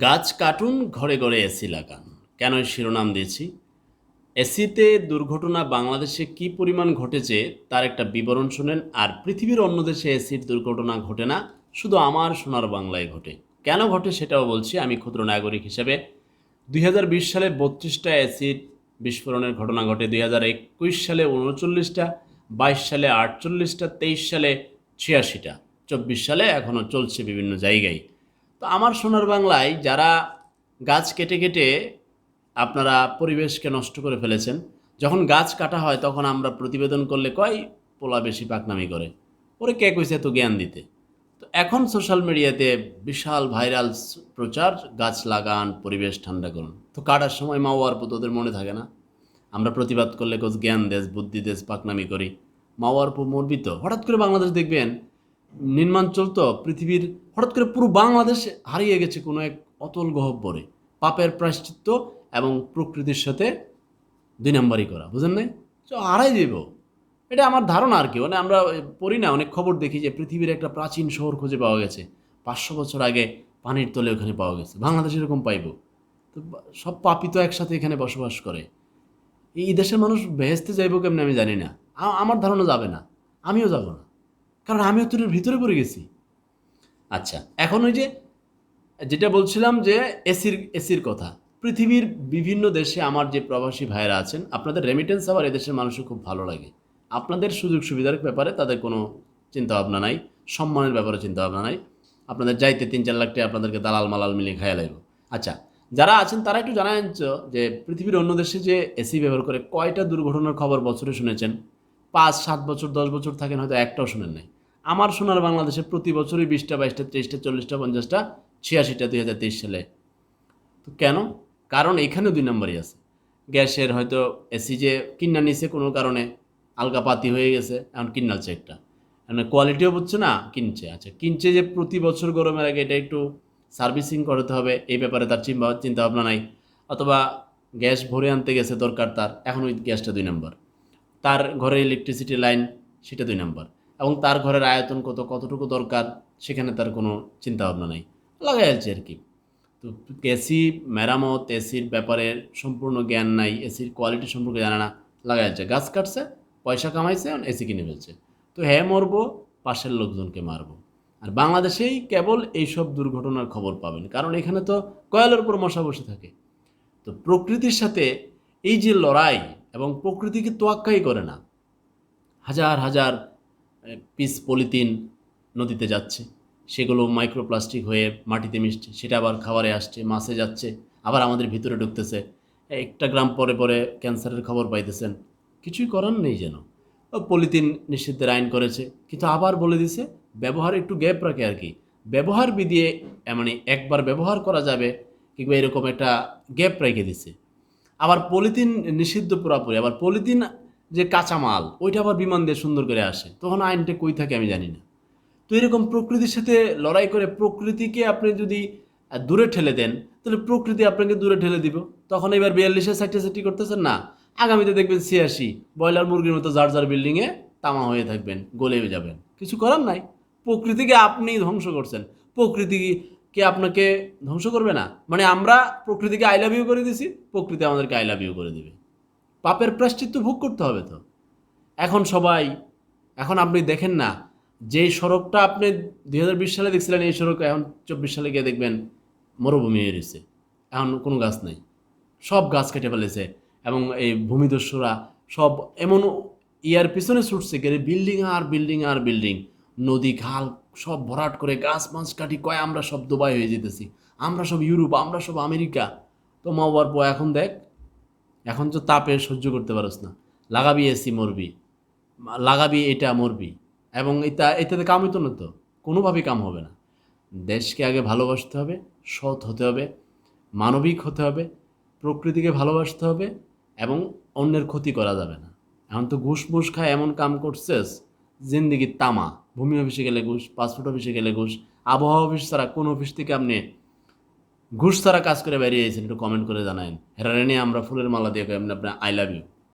গাছ কাটুন, ঘরে ঘরে এসি লাগান। কেন শিরোনাম দিয়েছি? এসিতে দুর্ঘটনা বাংলাদেশে কি পরিমাণ ঘটেছে তার একটা বিবরণ শোনেন, আর পৃথিবীর অন্য দেশে এসির দুর্ঘটনা ঘটে না, শুধু আমার সোনার বাংলায় ঘটে। কেন ঘটে সেটাও বলছি আমি ক্ষুদ্র নাগরিক হিসেবে। দুই হাজার বিশ সালে বত্রিশটা অ্যাসিড বিস্ফোরণের ঘটনা ঘটে, দুই হাজার একুশ সালে উনচল্লিশটা, বাইশ সালে আটচল্লিশটা, তেইশ সালে ছিয়াশিটা, চব্বিশ সালে এখনও চলছে বিভিন্ন জায়গায়। তো আমার সোনার বাংলায় যারা গাছ কেটে কেটে আপনারা পরিবেশকে নষ্ট করে ফেলেছেন, যখন গাছ কাটা হয় তখন আমরা প্রতিবেদন করলে কয় পোলা বেশি পাকনামি করে? ওরে কে কইছে তো জ্ঞান দিতে? তো এখন সোশ্যাল মিডিয়াতে বিশাল ভাইরাল প্রচার, গাছ লাগান, পরিবেশ ঠান্ডা করুন। তো কাটার সময় মা ওয়ার তোদের মনে থাকে না? আমরা প্রতিবাদ করলে কোচ জ্ঞান দেশ, বুদ্ধি দেশ পাকনামি করি। মা ওয়ার মরবি তো হঠাৎ করে বাংলাদেশ দেখবেন নির্মাঞ্চল তো পৃথিবীর হঠাৎ করে পুরো বাংলাদেশ হারিয়ে গেছে কোনো এক অতল গহব্বরে। পাপের প্রায়শ্চিত্ত এবং প্রকৃতির সাথে দুই নাম্বারই করা, বুঝেন নাই? তো হারাই যাব এটা আমার ধারণা আর কি। মানে আমরা পড়ি না, অনেক খবর দেখি যে পৃথিবীর একটা প্রাচীন শহর খুঁজে পাওয়া গেছে। পাঁচশো বছর আগে পানির তলে ওখানে পাওয়া গেছে। বাংলাদেশ এরকম পাইব। তো সব পাপি তো একসাথে এখানে বসবাস করে। এই দেশের মানুষ বেহেস্তে যাইব কেমনি আমি জানি না। আমার ধারণা যাবে না। আমিও যাব না। কারণ আমি তোর ভিতরে পড়ে গেছি। আচ্ছা এখন ওই যে, যেটা বলছিলাম যে এসির এসির কথা, পৃথিবীর বিভিন্ন দেশে আমার যে প্রবাসী ভাইয়েরা আছেন, আপনাদের রেমিটেন্স আবার এদেশের মানুষের খুব ভালো লাগে। আপনাদের সুযোগ সুবিধার ব্যাপারে তাদের কোনো চিন্তা ভাবনা নাই, সম্মানের ব্যাপারে চিন্তা ভাবনা নাই। আপনাদের যাইতে তিন চার লাখ টাকা আপনাদেরকে দালাল মালাল মিলিয়ে খাইয়া লাগবে আচ্ছা যারা আছেন তারা একটু জানান যে পৃথিবীর অন্য দেশে যে এসি ব্যবহার করে, কয়টা দুর্ঘটনার খবর বছরে শুনেছেন? পাঁচ, সাত বছর, দশ বছর থাকেন, হয়তো একটাও শুনেন নাই। আমার সোনার বাংলাদেশে প্রতি বছরই বিশটা, বাইশটা, তেইশটা, চল্লিশটা, পঞ্চাশটা, ছিয়াশিটা, দুই হাজার তেইশ সালে। তো কেন? কারণ এখানে দুই নম্বরই আছে। গ্যাসের হয়তো এসি যে কিনা নিছে কোনো কারণে আলগাপাতি হয়ে গেছে, এখন কিনালছে একটা মানে কোয়ালিটিও বুঝছে না, কিনছে। আচ্ছা কিনছে যে প্রতি বছর গরমের আগে এটা একটু সার্ভিসিং করতে হবে, এই ব্যাপারে তার চিন্তা চিন্তা ভাবনা নাই। অথবা গ্যাস ভরে আনতে গেছে দরকার তার, এখন ওই গ্যাসটা দুই নম্বর। তার ঘরে ইলেকট্রিসিটি লাইন সেটা দুই নম্বর। এবং তার ঘরের আয়তন কত, কতটুকু দরকার, সেখানে তার কোনো চিন্তা ভাবনা নাই। লাগাই আছে আর কি। তো এসি মেরামত এসির ব্যাপারে সম্পূর্ণ জ্ঞান নাই এসির কোয়ালিটি সম্পর্কে জানে না, লাগাই আছে গাছ কাটছে, পয়সা কামাইছে এসি কিনে ফেলছে। তো হ্যাঁ মরবো, পাশের লোকজনকে মারবো। আর বাংলাদেশেই কেবল এইসব দুর্ঘটনার খবর পাবেন, কারণ এখানে তো কয়ালের উপর মশা বসে থাকে। তো প্রকৃতির সাথে এই যে লড়াই এবং প্রকৃতিকে তোয়াক্কাই করে না, হাজার হাজার পিস পলিথিন নদীতে যাচ্ছে, সেগুলো মাইক্রোপ্লাস্টিক হয়ে মাটিতে মিশছে, সেটা আবার খাবারে আসছে, মাছে যাচ্ছে, আবার আমাদের ভিতরে ঢুকতেছে। একটা গ্রাম পরে পরে ক্যান্সারের খবর পাইতেছেন। কিছুই করার নেই যেন। পলিথিন নিষিদ্ধের আইন করেছে, কিন্তু আবার বলে দিছে, ব্যবহার একটু গ্যাপ রাখে আর কি। ব্যবহার বিধিয়ে মানে একবার ব্যবহার করা যাবে, কিংবা এরকম একটা গ্যাপ রেখে দিছে। আবার পলিথিন নিষিদ্ধ পুরাপুরি, আবার পলিথিন যে কাঁচামাল, ওইটা আবার বিমান দিয়ে সুন্দর করে আসে। তখন আইনটা কই থাকে আমি জানি না। তো এরকম প্রকৃতির সাথে লড়াই করে প্রকৃতিকে আপনি যদি দূরে ঠেলে দেন, তাহলে প্রকৃতি আপনাকে দূরে ঠেলে দিব। তখন এবার বিয়াল্লিশে ষাটি করতেছেন না, আগামীতে দেখবেন ছিয়াশি, ব্রয়লার মুরগির মতো যার যার বিল্ডিংয়ে তামা হয়ে থাকবেন, গলে যাবেন। কিছু করার নাই। প্রকৃতিকে আপনি ধ্বংস করছেন। প্রকৃতি কে আপনাকে ধ্বংস করবে না। মানে আমরা প্রকৃতিকে আই লাভ ইউ করে দিছি, প্রকৃতি আমাদেরকে আই লাভ ইউ করে দিবে। পাপের প্রাশ্চিত্য ভোগ করতে হবে তো? এখন সবাই, এখন আপনি দেখেন না যে সড়কটা আপনি দুই হাজার বিশ সালে দেখছিলেন, এই সড়ক এখন চব্বিশ সালে গিয়ে দেখবেন মরুভূমি হয়ে রয়েছে। এখন কোনো গাছ নেই। সব গাছ কেটে ফেলেছে এবং এই ভূমিদস্যুরা সব এমন ইয়ার পিছনে ছুটছে গেলে বিল্ডিং আর বিল্ডিং আর বিল্ডিং, নদী, খাল, সব ভরাট করে গাছ মাছ কাটি কয়, আমরা সব দুবাই হয়ে যেতেছি। আমরা সব ইউরোপ, আমরা সব আমেরিকা। তো মা বাবার এখন দেখ এখন তো তাপে সহ্য করতে পারস না। লাগাবি এসি মরবি। লাগাবি এটা মরবি। এবং এটা, এটাতে কাম হইতো না তো। কোনোভাবেই কাম হবে না। দেশকে আগে ভালোবাসতে হবে, সৎ হতে হবে, মানবিক হতে হবে, প্রকৃতিকে ভালোবাসতে হবে, এবং অন্যের ক্ষতি করা যাবে না। এখন তো ঘুষ মুষ খায় এমন কাম করছেস জিন্দিগি তামা। ভূমি অফিসে গেলে ঘুষ, পাসপোর্ট অফিসে গেলে ঘুষ, আবহাওয়া অফিস ছাড়া কোন অফিস থেকে আপনি ঘুষ ছাড়া কাজ করে বেরিয়ে এসেছেন একটু কমেন্ট করে জানায়েন। হেরারে নিয়ে আমরা ফুলের মালা দিয়ে আপনি আপনার আই লাভ ইউ